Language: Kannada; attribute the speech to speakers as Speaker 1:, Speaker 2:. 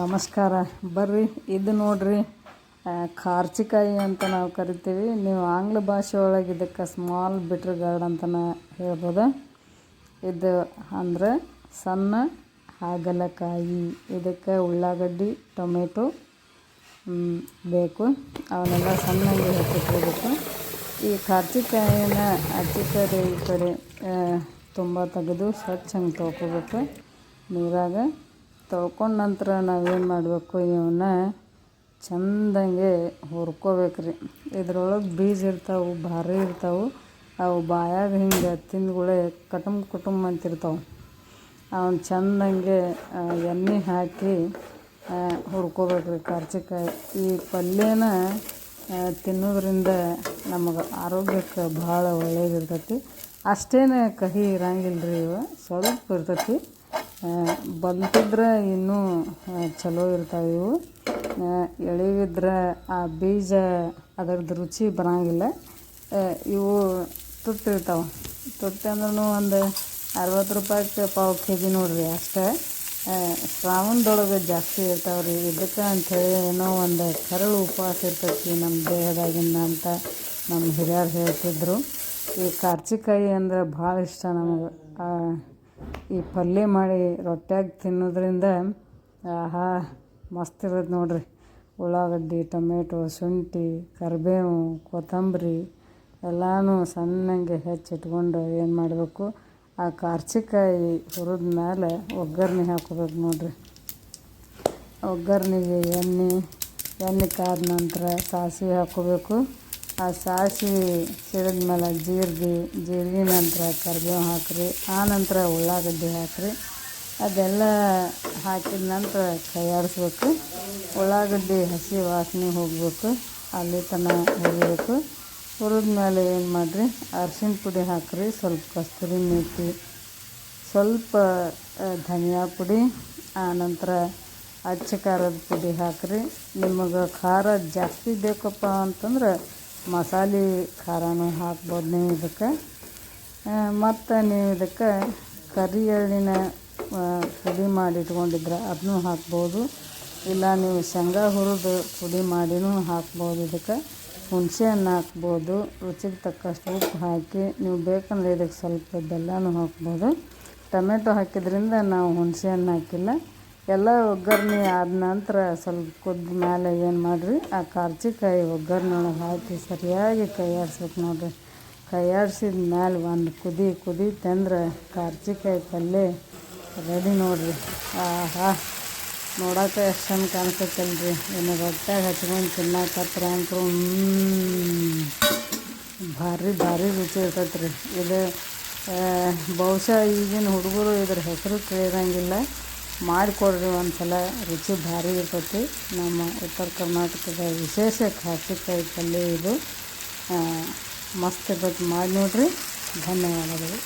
Speaker 1: ನಮಸ್ಕಾರ. ಬರ್ರಿ, ಇದು ನೋಡ್ರಿ. ಕಾರ್ಚಿಕಾಯಿ ಅಂತ ನಾವು ಕರಿತೀವಿ. ನೀವು ಆಂಗ್ಲ ಭಾಷೆ ಒಳಗೆ ಇದಕ್ಕೆ ಸ್ಮಾಲ್ ಬಿಟ್ರ್ ಗಾರ್ಡ್ ಅಂತಲೇ ಹೇಳ್ಬೋದು? ಇದು ಅಂದರೆ ಸಣ್ಣ ಹಾಗಲಕಾಯಿ. ಇದಕ್ಕೆ ಉಳ್ಳಾಗಡ್ಡಿ, ಟೊಮೆಟೊ ಬೇಕು. ಅವನ್ನೆಲ್ಲ ಸಣ್ಣಗೆ ಹೆಚ್ಚಿಟ್ಕೋಬೇಕು ಈ ಕಾರ್ಚಿಕಾಯಿನ ಅಚ್ಚಿ ಕಡೆ ಈ ಕಡೆ ತುಂಬ ತೆಗೆದು ಸ್ವಚ್ಛ ಹಂಗೆ ತೊಳ್ಕೊಬೇಕು. ನೀರಾಗ ತೊಳ್ಕೊಂಡ ನಂತರ ನಾವೇನು ಮಾಡಬೇಕು ಇವನ್ನ ಚಂದಂಗೆ ಹುರ್ಕೋಬೇಕ್ರಿ. ಇದ್ರೊಳಗೆ ಬೀಜ ಇರ್ತಾವೆ, ಭಾರಿ ಇರ್ತಾವೆ. ಅವು ಬಾಯಾಗ ಹಿಂಗೆ ತಿಂದ್ಗಳೇ ಕಟುಂಬ ಕುಟುಂಬ ಅಂತಿರ್ತಾವೆ. ಅವನ್ನ ಚಂದಂಗೆ ಎಣ್ಣೆ ಹಾಕಿ ಹುರ್ಕೋಬೇಕು ಹುರ್ಕೋಬೇಕ್ರಿ. ಕರ್ಚಿಕಾಯಿ ಈ ಪಲ್ಯನ ತಿನ್ನೋದ್ರಿಂದ ನಮಗೆ ಆರೋಗ್ಯಕ್ಕೆ ಭಾಳ ಒಳ್ಳೇದಿರ್ತೈತಿ. ಅಷ್ಟೇನು ಕಹಿ ಇರಂಗಿಲ್ಲ ರೀ ಇವು. ಸ್ವಲ್ಪ ಇರ್ತೈತಿ. ಬಲ್ತಿದ್ರೆ ಇನ್ನೂ ಚಲೋ ಇರ್ತಾವೆ ಇವು. ಎಳೆವಿದ್ರೆ ಆ ಬೀಜ ಅದರದ್ದು ರುಚಿ ಬರಂಗಿಲ್ಲ. ಇವು ತುಟ್ಟಿರ್ತಾವೆ ತುಟ್ಟಿ ಅಂದ್ರೂ ಒಂದು ಅರವತ್ತು ರೂಪಾಯಿ ಪಾವು ಕೆ ಜಿ ನೋಡಿರಿ ಅಷ್ಟೇ. ಶ್ರಾವಣದೊಳಗೆ ಜಾಸ್ತಿ ಇರ್ತಾವೆ ರೀ ಇದಕ್ಕೆ ಅಂಥೇಳಿ ಏನೋ ಒಂದು ಕರಳು ಉಪವಾಸ ಇರ್ತೈತಿ ನಮ್ಮ ದೇಹದಾಗಿಂದ ಅಂತ ನಮ್ಮ ಹಿರಿಯರು ಹೇಳ್ತಿದ್ರು. ಈ ಕಾರ್ಚಿಕಾಯಿ ಅಂದ್ರೆ ಭಾಳ ಇಷ್ಟ ನಮಗೆ. ಈ ಪಲ್ಯ ಮಾಡಿ ರೊಟ್ಯಾಗ ತಿನ್ನೋದ್ರಿಂದ ಆಹಾ, ಮಸ್ತ್ ಇರುತ್ತೆ ನೋಡ್ರಿ. ಉಳ್ಳಾಗಡ್ಡಿ, ಟೊಮೆಟೊ, ಶುಂಠಿ, ಕರಿಬೇವು, ಕೊತ್ತಂಬರಿ ಎಲ್ಲನೂ ಸಣ್ಣಗೆ ಹೆಚ್ಚಿಟ್ಕೊಂಡು ಏನು ಮಾಡಬೇಕು? ಆ ಕಾರ್ಚಿಕಾಯಿ ಹುರಿದ ಮೇಲೆ ಒಗ್ಗರಣೆ ಹಾಕೋಬೇಕು ನೋಡ್ರಿ. ಒಗ್ಗರಣೆಗೆ ಎಣ್ಣೆ ಎಣ್ಣೆ ಕಾದ ನಂತರ ಸಾಸಿವೆ ಹಾಕ್ಕೋಬೇಕು ಆ ಸಾಸಿವೆ ಸಿಡಿದ ಮೇಲೆ ಜೀರಿಗೆ ಜೀರಿಗೆ ನಂತರ ಕರಿಬೇವು ಹಾಕಿರಿ ಆನಂತರ ನಂತರ ಉಳ್ಳಾಗಡ್ಡಿ ಹಾಕಿರಿ. ಅದೆಲ್ಲ ಹಾಕಿದ ನಂತರ ಕೈಯಾಡಿಸ್ಬೇಕು ಉಳ್ಳಾಗಡ್ಡಿ ಹಸಿ ವಾಸನೆ ಹೋಗಬೇಕು, ಅಲ್ಲಿ ತನಕ ಹುರಿಬೇಕು. ಹುರಿದ ಮೇಲೆ ಏನು ಮಾಡಿರಿ ಅರ್ಶಿಣ ಪುಡಿ ಹಾಕಿರಿ, ಸ್ವಲ್ಪ ಕಸ್ತೂರಿ ಮೇಥಿ ಸ್ವಲ್ಪ ಧನಿಯಾ ಪುಡಿ ಆನಂತರ ಅಚ್ಚ ಖಾರದ ಪುಡಿ ಹಾಕಿರಿ. ನಿಮಗೆ ಖಾರ ಜಾಸ್ತಿ ಬೇಕಪ್ಪ ಅಂತಂದ್ರೆ ಮಸಾಲೆ, ಖಾರನೂ ಹಾಕ್ಬೋದು ನೀವು ಇದಕ್ಕೆ. ಮತ್ತು ನೀವು ಇದಕ್ಕೆ ಕರಿ ಎಳ್ಳಿನ ಪುಡಿ ಇಟ್ಕೊಂಡಿದ್ರೆ ಅದನ್ನೂ ಹಾಕ್ಬೋದು. ಇಲ್ಲ ನೀವು ಶೇಂಗಾ ಹುರಿದು ಪುಡಿ ಮಾಡಿನೂ ಹಾಕ್ಬೋದು ಇದಕ್ಕೆ. ಹುಣಸೆ ಹಣ್ಣು ಹಾಕ್ಬೋದು. ರುಚಿಗೆ ತಕ್ಕಷ್ಟು ಉಪ್ಪು ಹಾಕಿ ನೀವು ಬೇಕಂದ್ರೆ ಇದಕ್ಕೆ ಸ್ವಲ್ಪ ಬೆಲ್ಲನೂ ಹಾಕ್ಬೋದು. ಟೊಮೆಟೊ ಹಾಕಿದ್ರಿಂದ ನಾವು ಹುಣಸೆ ಹಣ್ಣು ಹಾಕಿಲ್ಲ. ಎಲ್ಲ ಒಗ್ಗರಣೆ ಆದ ನಂತರ ಸ್ವಲ್ಪ ಕುದ್ದ ಮೇಲೆ ಏನು ಮಾಡಿರಿ, ಆ ಕಾರ್ಚಿಕಾಯಿ ಒಗ್ಗರಣೆ ಒಳಗೆ ಹಾಕಿ ಸರಿಯಾಗಿ ಕೈಯಾಡ್ಸ್ಬೇಕು ನೋಡಿರಿ. ಕೈಯಾಡ್ಸಿದ ಮೇಲೆ ಒಂದು ಕುದಿ ಕುದಿ ತಂದ್ರೆ ಕಾರ್ಚಿಕಾಯಿ ಪಲ್ಯ ರೆಡಿ ನೋಡಿರಿ. ಆಹಾ, ನೋಡೋಕೆ ಎಷ್ಟು ಚಂದ ಕಾಣಿಸ್ತೈತಲ್ರಿ. ಇನ್ನು ರೊಟ್ಟಾಗ ಹಚ್ಕೊಂಡು ತಿನ್ನಕತ್ರ ಅಂತೂ ಭಾರಿ ಭಾರಿ ರುಚಿ ಇರ್ತೈತೆ ರೀ ಇದು ಬಹುಶಃ ಈಗಿನ ಹುಡುಗರು ಇದ್ರ ಹೆಸರು ಕೇಳಿರಂಗಿಲ್ಲ ಮಾಡಿಕೊಡ್ರಿ ಒಂದು ಸಲ ರುಚಿ ಭಾರಿ ಇರ್ತೈತಿ. ನಮ್ಮ ಉತ್ತರ ಕರ್ನಾಟಕದ ವಿಶೇಷ ಖಾಸಿಕಾಯಿ ಪಲ್ಯ ಇದು. ಮಸ್ತ್ ಇರ್ತೈತಿ. ಮಾಡಿ ನೋಡಿರಿ. ಧನ್ಯವಾದಗಳು.